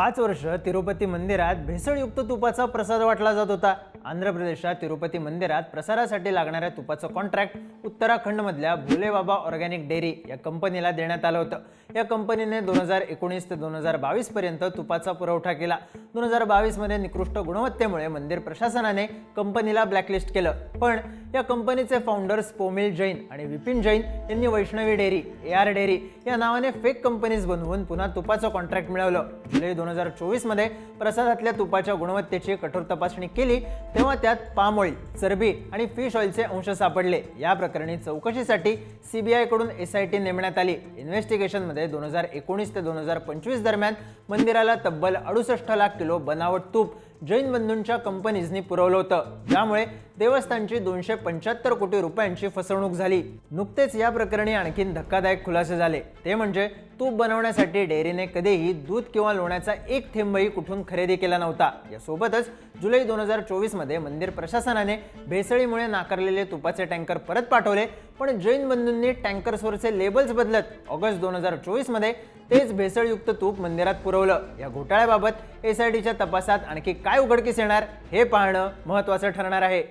पाच वर्ष तिरुपती मंदिरात भेसळयुक्त तुपाचा प्रसाद वाटला जात होता. आंध्र प्रदेशात तिरुपती मंदिरात प्रसारासाठी लागणाऱ्या तुपाचं कॉन्ट्रॅक्ट उत्तराखंडमधल्या भोलेबाबा ऑर्गॅनिक डेअरी या कंपनीला देण्यात आलं होतं. या कंपनीने दोन हजार एकोणीस ते दोन हजार बावीसपर्यंत तुपाचा पुरवठा केला. दोन हजार बावीसमध्ये निकृष्ट गुणवत्तेमुळे मंदिर प्रशासनाने कंपनीला ब्लॅकलिस्ट केलं. पण या कंपनीचे फाउंडर्स पोमिल जैन आणि विपिन जैन यांनी Vaishnavi dairy A R dairy या नावाने फेक कंपनीज बनवून पुन्हा तुपाचं कॉन्ट्रॅक्ट मिळवलं. जुलै दोन हजार चोवीसमध्ये प्रसादातल्या तुपाच्या गुणवत्तेची कठोर तपासणी केली तेव्हा त्यात पाम ऑइल चरबी आणि फिश ऑइलचे अंश सापडले. या प्रकरणी चौकशीसाठी सीबीआयकडून एस आय टी नेमण्यात आली. इन्व्हेस्टिगेशनमध्ये दोन हजार एकोणीस ते दोन हजार पंचवीस दरम्यान मंदिराला तब्बल अडुसष्ट लाख किलो बनावट तूप जैन बंधूंच्या कंपनीजनी पुरवलं होतं. ज्यामुळे देवस्थानची दोनशे पंच्याहत्तर कोटी रुपयांची फसवणूक झाली. नुकतेच या प्रकरणी आणखीन धक्कादायक खुलासे झाले. ते म्हणजे तूप बनवण्यासाठी डेअरीने कधीही दूध किंवा लोण्याचा एक थेंबही कुठून खरेदी केला नव्हता. यासोबतच जुलै दोन हजार चोवीसमध्ये मंदिर प्रशासनाने भेसळीमुळे नाकारलेले तुपाचे टँकर परत पाठवले. पण जैन बंधूंनी टँकर्सवरचे लेबल्स बदलत ऑगस्ट दोन हजार चोवीसमध्ये तेच भेसळयुक्त तूप मंदिरात पुरवलं. या घोटाळ्याबाबत एस आय टीच्या तपासात आणखी काय उघडकीस येणार हे पाहणं महत्त्वाचं ठरणार आहे.